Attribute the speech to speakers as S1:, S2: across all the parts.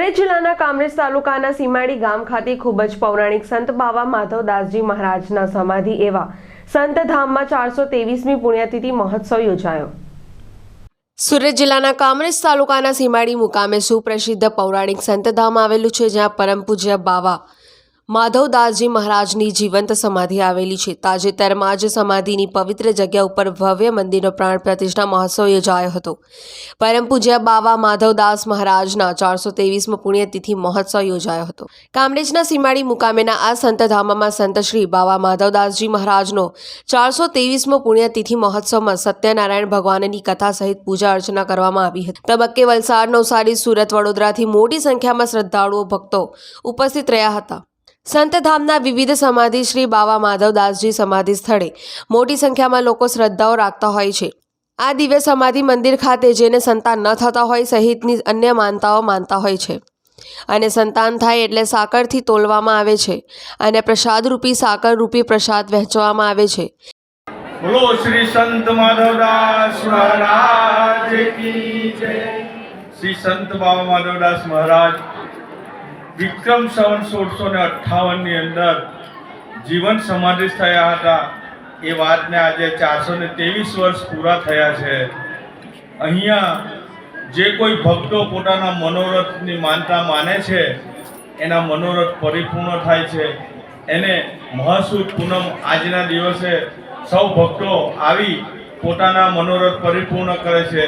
S1: કામરેજ તાલુકાના સીમાડી ગામ ખાતે ખૂબ જ પૌરાણિક સંત બાવા માધવદાસજી મહારાજના સમાધિ એવા સંત ધામમાં ચારસો તેવીસમી પુણ્યતિથિ મહોત્સવ યોજાયો. સુરત જિલ્લાના કામરેજ તાલુકાના સીમાડી મુકામે સુપ્રસિદ્ધ પૌરાણિક સંતધામ આવેલું છે, જ્યાં પરમ પૂજ્ય બાવા માધવદાસજી મહારાજની જીવંત સમાધિ આવેલી છે. તાજેતરમાં જ સમાધિની પવિત્ર જગ્યા ઉપર ભવ્ય મંદિરનો પ્રાણ પ્રતિષ્ઠા મહોત્સવ યોજાયો હતો. પરમ પૂજ્ય બાવા માધવદાસ મહારાજના ચારસો તેવીસમો પુણ્યતિથિ મહોત્સવ યોજાયો હતો. કામરેજના સીમાડી મુકામેના આ સંતધામમાં સંત શ્રી બાવા માધવદાસજી મહારાજનો ચારસો તેવીસમો પુણ્યતિથિ મહોત્સવમાં સત્યનારાયણ ભગવાનની કથા સહિત પૂજા અર્ચના કરવામાં આવી હતી. તબક્કે વલસાડ નવસારી સુરત વડોદરાથી મોટી સંખ્યામાં શ્રદ્ધાળુઓ ભક્તો ઉપસ્થિત રહ્યા હતા. સંતધામના વિવિધ સમાધિ શ્રી બાવા માધવદાસજી સમાધિ સ્થળે મોટી સંખ્યામાં લોકો શ્રદ્ધાઓ રાખતા હોય છે. આ દિવ્ય સમાધિ મંદિર ખાતે જેને સંતાન ન થતા હોય સહિતની અન્ય માનતાઓ માનતા હોય છે. અને સંતાન થાય એટલે સાકરથી તોલવામાં આવે છે અને પ્રસાદરૂપી સાકરરૂપી પ્રસાદ વહેંચવામાં આવે છે.
S2: બોલો શ્રી સંત માધવદાસ મહારાજ શ્રી સંત બાબા માધવદાસ મહારાજ વિક્રમ સવન સોળસો ને અઠ્ઠાવનની અંદર જીવન સમાધિસ્થ થયા હતા. એ વાતને આજે ચારસો ને ત્રેવીસ વર્ષ પૂરા થયા છે. અહીંયા જે કોઈ ભક્તો પોતાના મનોરથની માનતા માને છે, એના મનોરથ પરિપૂર્ણ થાય છે. એને મહાસુદ પૂનમ આજના દિવસે સૌ ભક્તો આવી પોતાના મનોરથ પરિપૂર્ણ કરે છે.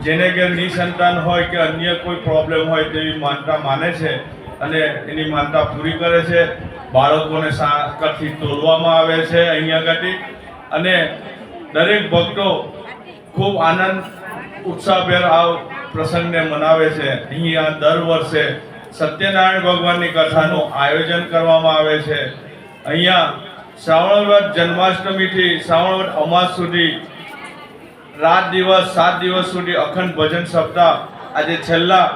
S2: જેને કે નિસંતાન હોય કે અન્ય કોઈ પ્રોબ્લેમ હોય તેવી માનતા માને છે. અને એની માનતા પૂરી કરે છે. બાળકોને સાંકળથી તોલવામાં આવે છે અહીંયા આગળ અને દરેક ભક્તો ખૂબ આનંદ, ઉત્સાહભેર આ પ્રસંગને મનાવે છે. અહીંયા દર વર્ષે સત્યનારાયણ ભગવાનની કથાનું આયોજન કરવામાં આવે છે. અહીંયા શ્રાવણ વ્રત જન્માષ્ટમીથી શ્રાવણ વ્રત અમાસ સુધી રાત દિવસ, સાત દિવસ સુધી અખંડ ભજન સપ્તાહ આજે છેલ્લા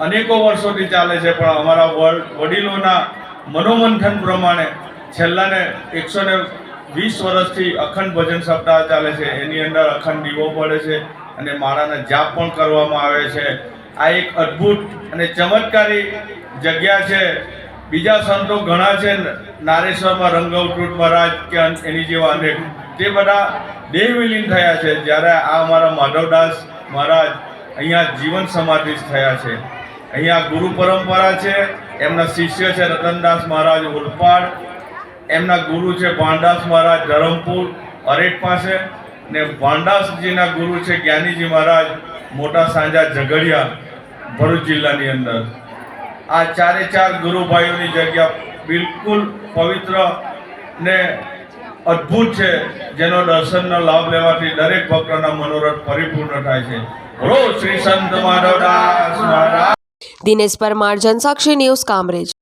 S2: અનેકો વર્ષોથી ચાલે છે, પણ અમારા વડ- વડીલોના મનોમંથન પ્રમાણે છેલ્લાને એકસો ને વીસ વર્ષથી અખંડ ભજન સપ્તાહ ચાલે છે. એની અંદર અખંડ દીવો પડે છે અને માળાના જાપ પણ કરવામાં આવે છે. આ એક અદ્ભુત અને ચમત્કારી જગ્યા છે. બીજા સંતો ઘણા છે, નારેશ્વરમાં રંગવટૂટ મહારાજ કે એની જેવા અનેક. તે બધા દેહ વિલીન થયા છે. જ્યારે આ અમારા માધવદાસ મહારાજ અહીંયા જીવન સમાધિ થયા છે. અહીંયા ગુરુ પરંપરા છે, એમના શિષ્ય છે રતનદાસ મહારાજ ઉલપાડ, એમના ગુરુ છે ભાંડાસ મહારાજ ધરમપુર અરેટ પાસે, ને ભાંડાસજીના ગુરુ છે જ્ઞાનીજી મહારાજ મોટા સાંજા ઝઘડિયા, ભરૂચ જિલ્લાની અંદર. આ ચારે ચાર ગુરુભાઈઓની જગ્યા બિલકુલ પવિત્ર ને અદ્ભુત છે, જેનો દર્શનનો લાભ લેવાથી દરેક ભક્તોના મનોરથ પરિપૂર્ણ થાય છે. રોજ શ્રી સંત માધવદાસ મહારાજ.
S1: દિનેશ પરમાર જનસાક્ષી ન્યૂઝ કામરેજ.